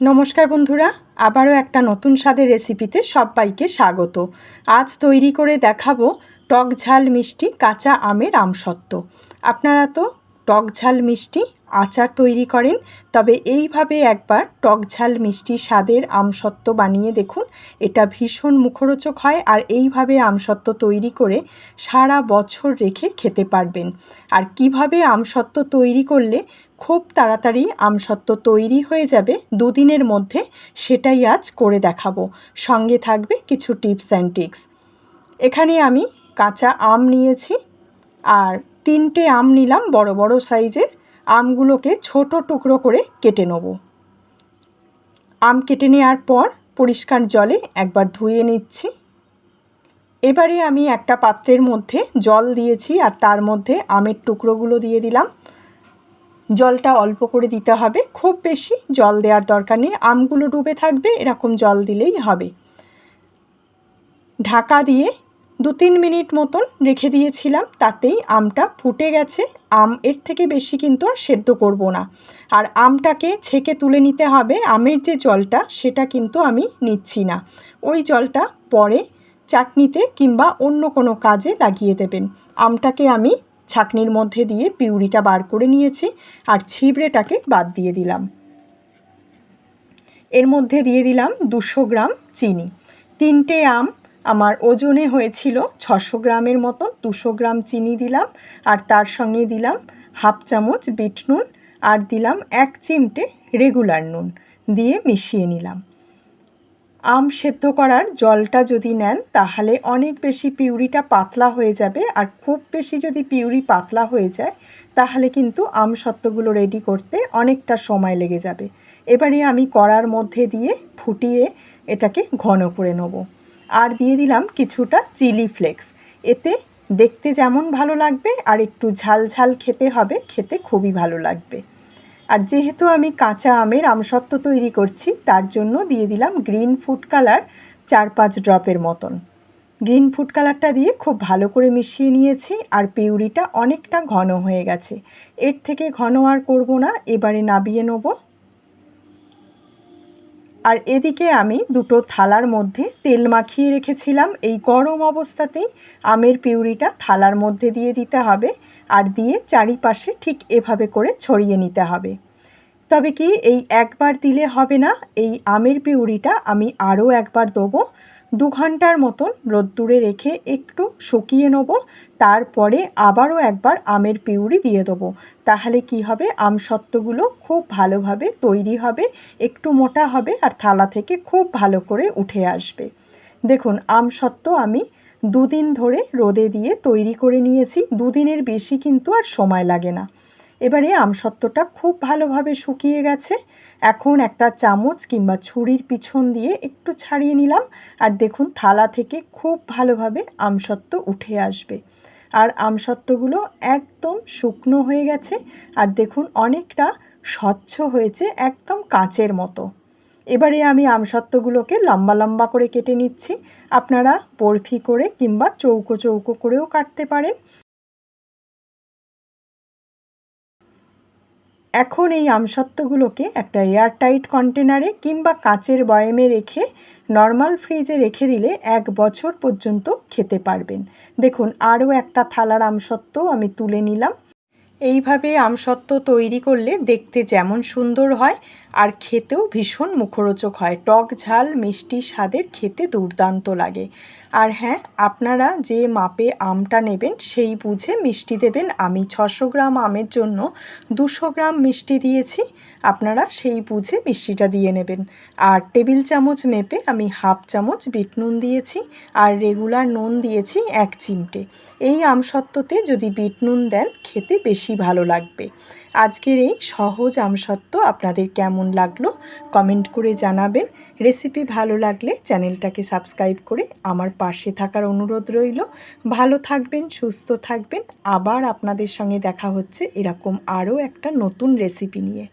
নমস্কার বন্ধুরা, আবারও একটা নতুন স্বাদের রেসিপিতে সবাইকে স্বাগত। আজ তৈরি করে দেখাবো টক ঝাল মিষ্টি কাঁচা আমের আমসত্ত্ব। আপনারা তো টক ঝাল মিষ্টি আচার তৈরি করেন। তবে এইভাবে একবার টক ঝাল মিষ্টি স্বাদের আমসত্ত্ব বানিয়ে দেখুন। এটা ভীষণ মুখরোচক হয় আর এইভাবে আমসত্ত্ব তৈরি করে সারা বছর রেখে খেতে পারবেন। আর কীভাবে আমসত্ত্ব তৈরি করলে খুব তাড়াতাড়ি আমসত্ত্ব তৈরি হয়ে যাবে দুদিনের মধ্যে সেটাই আজ করে দেখাবো। সঙ্গে থাকবে কিছু টিপস অ্যান্ড টিক্স এখানে আমি কাঁচা আম নিয়েছি আর তিনটে আম নিলাম বড় বড় সাইজের। আমগুলোকে ছোট টুকরো করে কেটে নেব। আম কেটে নেওয়ার পর পরিষ্কার জলে একবার ধুয়ে নিচ্ছি। এবারে আমি একটা পাত্রের মধ্যে জল দিয়েছি আর তার মধ্যে আমের টুকরোগুলো দিয়ে দিলাম। জলটা অল্প করে দিতে হবে। খুব বেশি জল দেওয়ার দরকার নেই। আমগুলো ডুবে থাকবে, এরকম জল দিলেই হবে। ঢাকা দিয়ে দু তিন মিনিট মতন রেখে দিয়েছিলাম, তাতেই আমটা ফুটে গেছে। আম এর থেকে বেশি কিন্তু আর সেদ্ধ করব না। আর আমটাকে ছেঁকে তুলে নিতে হবে, আমের যে জলটা, সেটা কিন্তু আমি নিচ্ছি না। ওই জলটা পরে চাটনিতে কিংবা অন্য কোনো কাজে লাগিয়ে দেবেন। আমটাকে আমি ছাকনির মধ্যে দিয়ে পিউরিটা বার করে নিয়েছি আর ছিবড়েটাকে বাদ দিয়ে দিলাম। এর মধ্যে দিয়ে দিলাম দুশো গ্রাম চিনি। তিনটে আম আমার ওজনে হয়েছিল ছশো গ্রামের মতো দুশো গ্রাম চিনি দিলাম, আর তার সঙ্গে দিলাম হাফ চামচ বিট নুন, আর দিলাম এক চিমটে রেগুলার নুন দিয়ে মিশিয়ে নিলাম। আম সেদ্ধ করার জলটা যদি নেন, তাহলে অনেক বেশি পিউরিটা পাতলা হয়ে যাবে, আর খুব বেশি যদি পিউরি পাতলা হয়ে যায়, তাহলে কিন্তু আম সত্ত্বগুলো রেডি করতে অনেকটা সময় লেগে যাবে। এবারে আমি কড়ার মধ্যে দিয়ে ফুটিয়ে এটাকে ঘন করে নেব। আর দিয়ে দিলাম কিছুটা চিলি ফ্লেক্স। এতে দেখতে যেমন ভালো লাগবে আর একটু ঝাল ঝাল খেতে হবে, খেতে খুবই ভালো লাগবে। আর যেহেতু আমি কাঁচা আমের আমসত্ত্ব তৈরি করছি, তার জন্য দিয়ে দিলাম গ্রিন ফুড কালার চার পাঁচ ড্রপের মতন। গ্রিন ফুড কালারটা দিয়ে খুব ভালো করে মিশিয়ে নিয়েছি আর পিউরিটা অনেকটা ঘন হয়ে গেছে। এর থেকে ঘন আর করব না, এবারে নাবিয়ে নেব। আর এদিকে আমি দুটো থালার মধ্যে তেল মাখিয়ে রেখেছিলাম। এই গরম অবস্থাতেই আমের পিউরিটা থালার মধ্যে দিয়ে দিতে হবে আর দিয়ে চারিপাশে ঠিক এভাবে করে ছড়িয়ে নিতে হবে। তবে কি এই একবার দিলে হবে না? এই আমের পিউরিটা আমি আরও একবার দেবো। দু ঘণ্টার মতন রোদ্দুরে রেখে একটু শুকিয়ে নেব, তারপরে আবারও একবার আমের পিউরি দিয়ে দেবো। তাহলে কি হবে? আম আমসত্ত্বগুলো খুব ভালোভাবে তৈরি হবে, একটু মোটা হবে আর থালা থেকে খুব ভালো করে উঠে আসবে। দেখুন, আম আমসত্ত্ব আমি দুদিন ধরে রোদে দিয়ে তৈরি করে নিয়েছি, দুদিনের বেশি কিন্তু আর সময় লাগে না। এবারে আমসত্ত্বটা খুব ভালোভাবে শুকিয়ে গেছে। এখন একটা চামচ কিংবা ছুরির পিছন দিয়ে একটু ছাড়িয়ে নিলাম। আর দেখুন, থালা থেকে খুব ভালোভাবে আমসত্ত্ব উঠে আসবে। আর আমসত্ত্বগুলো একদম শুকনো হয়ে গেছে। আর দেখুন, অনেকটা স্বচ্ছ হয়েছে একদম কাঁচের মতো। এবারে আমি আমসত্ত্বগুলোকে লম্বা লম্বা করে কেটে নিচ্ছি। আপনারা বরফি করে কিংবা চৌকো চৌকো করেও কাটতে পারেন। এখন এই আমসত্ত্বগুলোকে একটা এয়ারটাইট কন্টেনারে কিংবা কাচের বয়ামে রেখে নর্মাল ফ্রিজে রেখে দিলে এক বছর পর্যন্ত খেতে পারবেন। দেখুন, আরও একটা থালার আমসত্ত্ব আমি তুলে নিলাম। এইভাবে আমসত্ত্ব তৈরি করলে দেখতে যেমন সুন্দর হয় আর খেতেও ভীষণ মুখরোচক হয়। টক ঝাল, মিষ্টি স্বাদের খেতে দুর্দান্ত লাগে। আর হ্যাঁ আপনারা যে মাপে আমটা নেবেন সেই বুঝে মিষ্টি দেবেন। আমি ছশো গ্রাম আমের জন্য দুশো গ্রাম মিষ্টি দিয়েছি। আপনারা সেই বুঝে মিষ্টিটা দিয়ে নেবেন। আর টেবিল চামচ মেপে আমি হাফ চামচ বিট নুন দিয়েছি আর রেগুলার নুন দিয়েছি এক চিমটে। এই আমসত্ত্বতে যদি বিট নুন দেন, খেতে বেশি ভালো লাগবে। আজকের এই সহজ আমসত্ত্ব আপনাদের কেমন লাগল কমেন্ট করে জানাবেন। রেসিপি ভালো লাগলে চ্যানেলটাকে সাবস্ক্রাইব করে আমার পাশে থাকার অনুরোধ রইল। ভালো থাকবেন, সুস্থ থাকবেন। আবার আপনাদের সঙ্গে দেখা হচ্ছে এরকম আরও একটা নতুন রেসিপি নিয়ে।